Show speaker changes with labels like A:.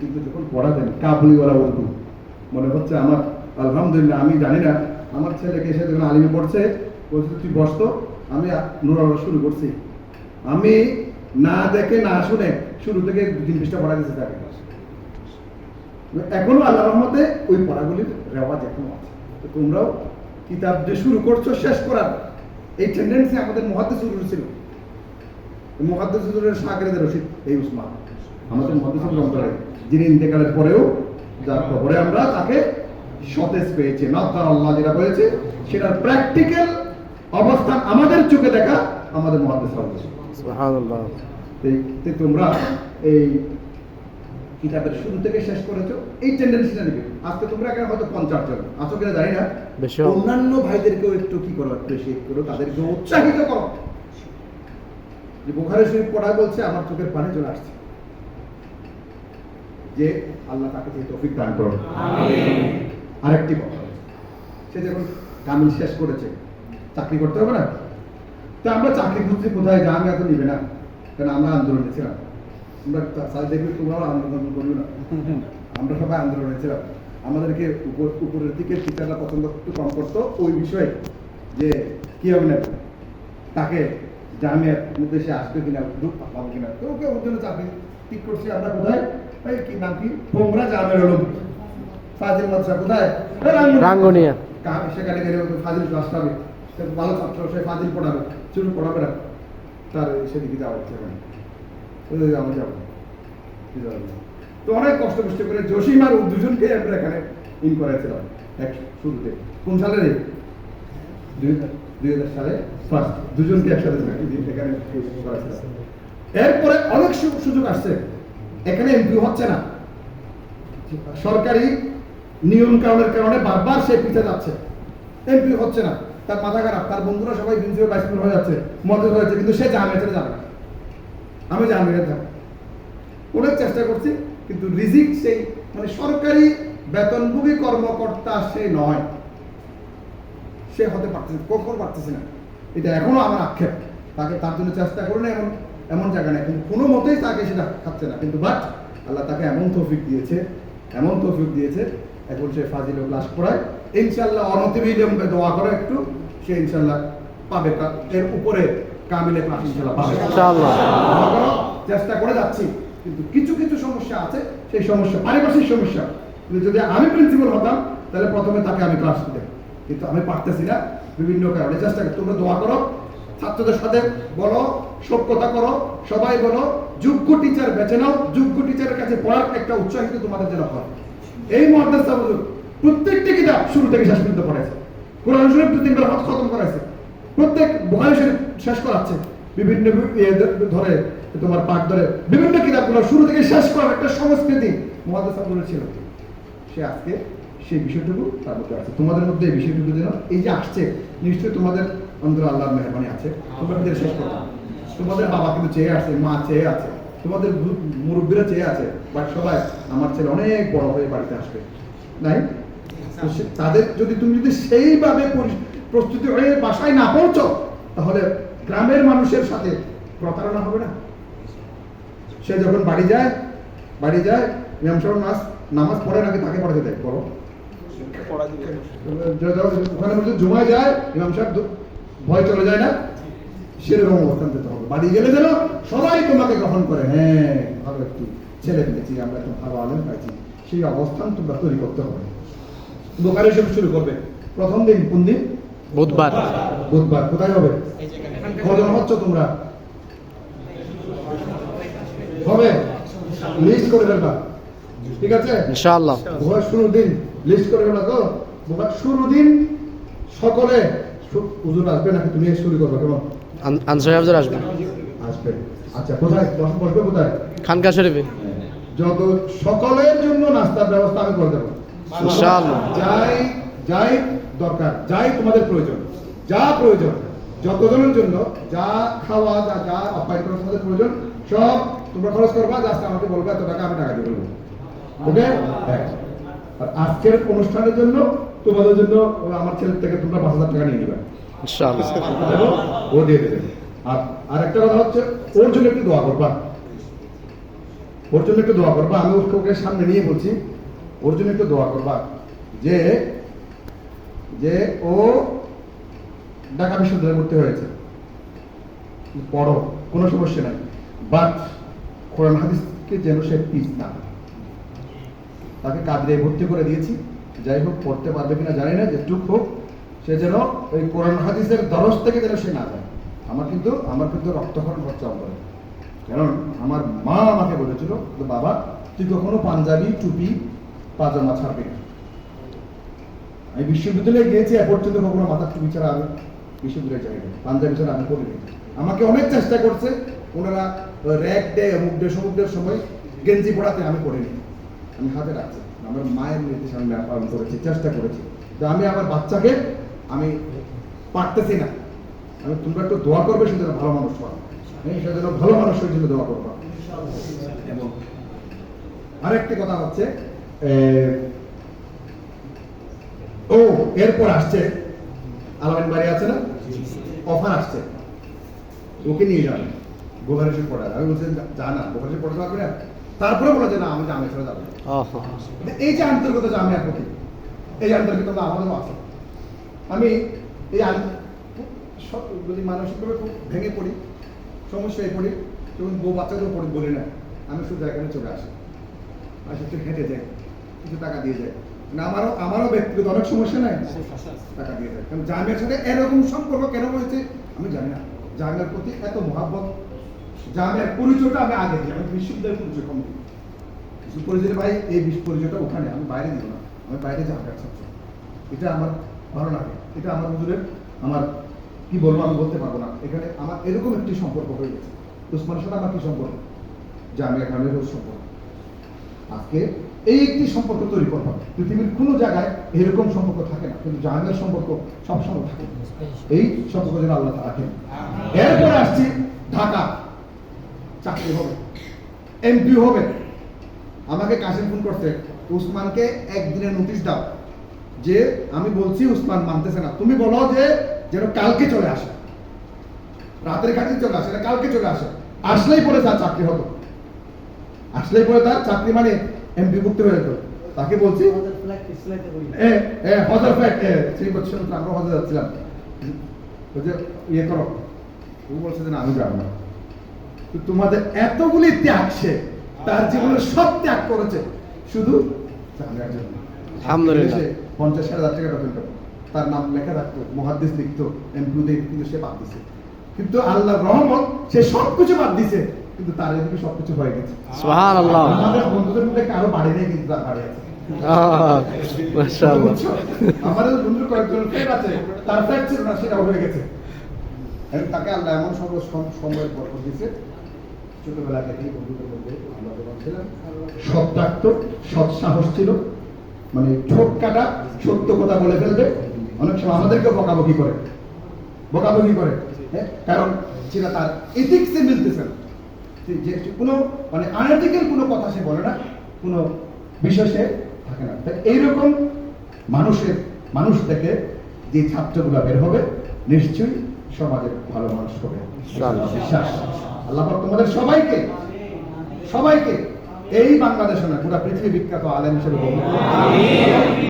A: কিন্তু যখন পড়াতেন উর্দু, মনে হচ্ছে আমার, আলহামদুলিল্লাহ, আমি জানি না, আমার ছেলেকে এসে যখন আলিমে পড়ছে, বলছে, তুই বসতো আমি শুরু করছি। আমি না দেখে, না শুনে শুরু থেকে পড়া দিয়েছি তাকে। এখনও আল্লাহ রহমতে ওই পড়াগুলির রেওয়াজ এখনও আছে। তো তোমরাও কিতাব যে শুরু করছ, শেষ করার, এই টেন্ডেন্সি আমাদের মহাদ্দেশ ছিল। মহাদ্দেশ সাগরেদের রশিদ, এই উসমান। আমাদের মহাদ্দেশ গ্রন্থরাই যিনি ইন্তেকালের পরেও যার খবরে আমরা তাকে সতেজ পেয়েছি। নাদ্দার আল্লাহ যেটা বলেছে সেটার প্র্যাকটিক্যাল অবস্থান আমাদের চোখে দেখা আমাদের তে তোমরা এই কিতাবের শুরু থেকে শেষ করেছ এই টেন্ডেন্সিটা নেবে। আজকে তোমরা এখানে হয়তো পঞ্চাশ জন আছো কিনা জানি না। অন্যান্য ভাইদেরকেও একটু কি করো অ্যাপ্রিসিয়েট করো তাদেরকে উৎসাহিত করো। যে বোখারে শরীফ পড়া বলছে আমার চোখের পানি চলে আসছে। যে আল্লাহ তাকে যে তৌফিক দান করো আরেকটি কথা। সে যখন কামিল শেষ করেছে চাকরি করতে হবে না? তা আমরা চাকরি খুঁজছি কোথায় যা আমি এত নিবে না। কারণ আমরা আন্দোলনে ছিলাম? আমরা স্যার দেখবি তোমরাও আন্দোলন করবে না। আমরা সবাই আন্দোলনে ছিলাম। আমাদেরকে উপর উপরের দিকে টিচাররা পছন্দ একটু কম করতো। ওই বিষয়ে যে কি হবে না? তাকে জামিয়ার মধ্যে সে আসবে কিনা দুঃখ পাবো কিনা? তো ওকে ওর জন্য চাকরি ঠিক করছি। আমরা কোথায়? এই কি নাম কি তোমরা জামিয়ার হলো ফাজিল মাদ্রাসা কোথায় রাঙ্গুনিয়া।
B: রাঙ্গুনিয়া
A: সেখানে গেলে ফাজিল ক্লাস পাবে ভালো ছাত্র সে ফাজিল পড়াবে চুরু পড়াবে না তার সেদিকে যাওয়া হচ্ছে না ওই যাব তো অনেক কষ্ট কষ্ট করে জসিম আর দুজনকে আমরা এখানে ইন করেছিলাম এক শুরুতে কোন সালে রে দুই হাজার- সালে ফার্স্ট দুজনকে একসাথে এখানে করেছিলাম এরপরে অনেক সুযোগ আসছে এখানে এমপি হচ্ছে না। সরকারি নিয়ম কারণের কারণে বারবার সে পিছিয়ে যাচ্ছে। এমপি হচ্ছে না। তার মাথা খারাপ। তার বন্ধুরা সবাই প্রিন্সিপাল ভাইস হয়ে যাচ্ছে মদত হয়েছে কিন্তু সে জামিয়া ছেড়ে যাবে আমি জামিয়া যাব। অনেক চেষ্টা করছি, কিন্তু রিজিক সেই মানে সরকারি বেতনভোগী কর্মকর্তা সে নয়। সে হতে পারতেছে কখন পারতেছে না। এটা এখনও আমার আক্ষেপ। তাকে তার জন্য চেষ্টা করে না এমন এমন জায়গা নেই। কিন্তু কোনো মতেই তাকে সেটা খাচ্ছে না। কিন্তু বাট আল্লাহ তাকে এমন তৌফিক দিয়েছে এমন তৌফিক দিয়েছে এখন সে ফাজিল ক্লাস পড়ায়। ইনশাল্লাহ অনতিবিলম্বে দোয়া করে একটু সে ইনশাল্লাহ পাবে এর উপরে কামিলে ক্লাস ইনশাল্লাহ পাবে। চেষ্টা করে যাচ্ছি। কিন্তু কিছু কিছু সমস্যা আছে সেই সমস্যা পারিপার্শ্বিক সমস্যা। কিন্তু যদি আমি প্রিন্সিপাল হতাম তাহলে প্রথমে তাকে আমি ক্লাস দিতাম। কিন্তু আমি পারতেছি না বিভিন্ন কারণে। চেষ্টা করি তোমরা দোয়া করো ছাত্রদের সাথে বলো সভ্যতা করো, সবাই বলো, যোগ্য টিচার বেছে নাও, যোগ্য টিচারের কাছে পড়ার একটা উৎসাহিত তোমাদের যেন হয়। এই মহাদ্রাসা বলুন প্রত্যেকটি কিতাব শুরু থেকে শেষ পর্যন্ত পড়াইছে কোরআন শরীফ দু, তিনবার হাত খতম করাইছে প্রত্যেক বুখারী শরীফ শেষ করাচ্ছে বিভিন্ন ধরে, তোমার পাঠ ধরে, বিভিন্ন কিতাবগুলো শুরু থেকে শেষ করার একটা সংস্কৃতি মহাদ্রাসাগুলো ছিল। সে আজকে সেই বিষয়টুকু তার মধ্যে আছে। তোমাদের মধ্যে এই বিষয়টুকু যেন এই যে আসছে, নিশ্চয়ই তোমাদের অন্তর আল্লাহর মেহরবানি আছে। তোমরা শেষ করো তোমাদের বাবা কিন্তু চেয়ে আছে মা চেয়ে আছে তোমাদের মুরব্বীরা চেয়ে আছে বাট সবাই আমার ছেলে অনেক বড় হয়ে বাড়িতে আসবে নাই তাদের যদি তুমি যদি সেইভাবে প্রস্তুতি হয়ে বাসায় না পৌঁছো তাহলে গ্রামের মানুষের সাথে প্রতারণা হবে না? সে যখন বাড়ি যায় বাড়ি যায় ইমাম সাহেব নামাজ নামাজ পড়ে নাকি তাকে পড়াতে দেয় বড় ওখানে জুমায় যায় ইমাম সাহেব ভয় চলে যায় না? সেরকম অবস্থান পেতে হবে। বাড়ি গেলে যেন সবাই তোমাকে গ্রহণ করে। হ্যাঁ ভালো একটু ছেলে পেয়েছি আমরা একটু ভালো আলেম পাইছি। সেই অবস্থান তোমরা তৈরি করতে হবে। দোকানে সব শুরু করবে। প্রথম দিন কোন দিন?
B: বুধবার।
A: বুধবার। কোথায় হবে? কজন হচ্ছ তোমরা? হবে? লিস্ট করে ফেলবা। ঠিক আছে?
B: ইনশাআল্লাহ।
A: দিন লিস্ট করে ফেলা তো। ভোর শুরু দিন সকলে হুজুর আসবে নাকি? তুমি শুরু করবে কেমন?
B: আনসার হাফজার আসবে।
A: আচ্ছা কোথায়? বস- বসবে কোথায়?
B: খানকা শরীফে।
A: যত সকলের জন্য নাস্তার ব্যবস্থা আমি করে দেবো।
B: ইনশাআল্লাহ।
A: যাই যাই দরকার যাই তোমাদের প্রয়োজন যা প্রয়োজন যতজনের জন্য যা খাওয়া যা যা অপায় করা তোমাদের প্রয়োজন সব তোমরা খরচ করবা জাস্ট আমাকে বলবে এত টাকা আমি টাকা দিয়ে দেবো। ওকে হ্যাঁ। আর আজকের অনুষ্ঠানের জন্য তোমাদের জন্য আমার ছেলের থেকে তোমরা পাঁচ হাজার টাকা নিয়ে নিবে। আর আরেকটা কথা হচ্ছে, ওর জন্য একটু দোয়া করবা। ওর জন্য একটু দোয়া করবা। আমি ওকে ওকে সামনে নিয়ে বলছি, ওর জন্য একটু দোয়া করবা যে যে ও ঢাকা বিশ্ববিদ্যালয়ে ভর্তি হয়েছে। পড়ো, কোনো সমস্যা নাই। বাট কোরআন হাদিসকে যেন সে পিস না। তাকে কাদরে ভর্তি করে দিয়েছি। যাই হোক, পড়তে পারবে কিনা জানি না, যেটুক হোক। সে যেন ওই কোরআন হাদিসের দরস থেকে যেন সে না যায়। আমার কিন্তু আমার কিন্তু রক্তক্ষরণ হচ্ছে অন্তরে। কারণ আমার মা আমাকে বলেছিল বাবা, তুই কখনো পাঞ্জাবি, টুপি, পাজামা ছাড়বি না। আমি বিশ্ববিদ্যালয়ে গিয়েছি, এ পর্যন্ত কখনো মাথার টুপি ছাড়া আমি বিশ্ববিদ্যালয়ে যাই পাঞ্জাবি ছাড়া আমি পড়িনি। আমাকে অনেক চেষ্টা করছে, ওনারা র্যাক ডে, অমুক ডে, সমুক সময় গেঞ্জি পড়াতে আমি করিনি আমি হাতে রাখছি। আমার মায়ের নির্দেশ আমি পালন করেছি চেষ্টা করেছি। তো আমি আমার বাচ্চাকে আমি পারতেছি না। আমি তোমরা একটু দোয়া করবে সেজন্য ভালো মানুষ হ্যাঁ সেজন্য ভালো মানুষের জন্য দোয়া করবা। এবং আরেকটি কথা হচ্ছে ও এরপর আসছে। আলামিন বাড়ি আছে না? অফার আসছে। ওকে নিয়ে যাবে গোভারেশে পড়া আমি বলছি যা না গোভারেশে পড়াতে পারবে না তারপরে বলে যে না আমি জামে ছেড়ে যাব এই যে আন্তর্গত জামে প্রতি এই আন্তর্গত আমাদেরও আছে। আমি এই যদি মানসিকভাবে খুব ভেঙে পড়ি, সমস্যায় পড়ি, যখন বউ বাচ্চাদেরও পড়ি বলি না, আমি শুধু এখানে চলে আসি। আর একটু হেঁটে যাই কিছু টাকা দিয়ে যায়। না আমারও আমারও ব্যক্তিগত অনেক সমস্যা নাই। টাকা দিয়ে যায়। কারণ জামিয়ার সাথে এরকম সম্পর্ক কেন হয়েছে আমি জানি না। জামিয়ার প্রতি এত মহাব্বত, জামিয়ার পরিচয়টা আমি আগে দিই, আমি বিশ্ববিদ্যালয়ের পরিচয় কম দিই। কিছু পরিচয়, ভাই, এই পরিচয়টা ওখানে, আমি বাইরে দিব না। আমি বাইরে জামিয়ার এটা আমার ভালো লাগে। এটা আমার হুজুরের আমার কি বলব আমি বলতে পারব না। এখানে আমার এরকম একটি সম্পর্ক হয়ে গেছে। উসমানের সাথে আমার কি সম্পর্ক? জামিয়া খানের সম্পর্ক। আজকে এই একটি সম্পর্ক তৈরি করতে হবে পৃথিবীর কোনো জায়গায় এরকম সম্পর্ক থাকে না। কিন্তু জাহাঙ্গের সম্পর্ক সবসময় থাকে। এই সম্পর্ক যেন আল্লাহ রাখেন। এরপরে আসছি ঢাকা। চাকরি হবে। এমপি হবে। আমাকে কাশিম ফোন করতে উসমানকে একদিনের নোটিশ দাও। যে আমি বলছি উসমান মানতেছে না। তুমি বলো যে যেন কালকে চলে আসে। রাতের কাছে চলে আসে না কালকে চলে আসে। আসলেই পরে তার চাকরি হতো আসলেই পরে তার চাকরি মানে এমপি ভুক্ত হয়ে যেত তাকে বলছি হজর এ সেই বছর আমরা হজর যাচ্ছিলাম। যে ইয়ে করো। ও বলছে যে আমি যাব না। তো তোমাদের এতগুলি ত্যাগ সে তার জীবনের সব ত্যাগ করেছে। শুধু জামিয়ার জন্য।
B: আলহামদুলিল্লাহ।
A: পঞ্চাশ হাজার টাকা বেতন পেত তার নাম লেখা রাখতো মহাদ্দেশ লিখতো কিন্তু সে বাদ দিছে। কিন্তু আল্লাহর রহমত সে সবকিছু বাদ দিছে কিন্তু তার এদিকে সবকিছু হয়ে গেছে।
B: সুবহানাল্লাহ।
A: আমাদের বন্ধুদের মধ্যে কারও বাড়ি নেই কিন্তু তার বাড়ি আছে? আমাদের কয়েকজন ফ্রেন্ড আছে তার ফ্রেন্ড ছিল না সেটাও হয়ে গেছে। তাকে আল্লাহ এমন সব সময়ের বরকত দিয়েছে। ছোটবেলা থেকেই বন্ধুদের মধ্যে আমরা যখন ছিলাম সৎ থাকতো সৎ সাহস ছিল। মানে ঠোক কাটা সত্য কথা বলে ফেলবে। অনেক সময় আমাদেরকে বকাবকি করে। বকাবকি করে হ্যাঁ? কারণ সেটা তার এথিক্সে মিলতেছে না। যে- কোনো মানে আনএথিক্যাল কোনো কথা সে বলে না কোনো বিষয় সে থাকে না। তাই এইরকম মানুষের মানুষ থেকে যে ছাত্রগুলো বের হবে নিশ্চয়ই সমাজের ভালো মানুষ হবে। বিশ্বাস। আল্লাহ তোমাদের সবাইকে সবাইকে এই বাংলাদেশ না গোটা পৃথিবী বিখ্যাত আলেম হিসেবে।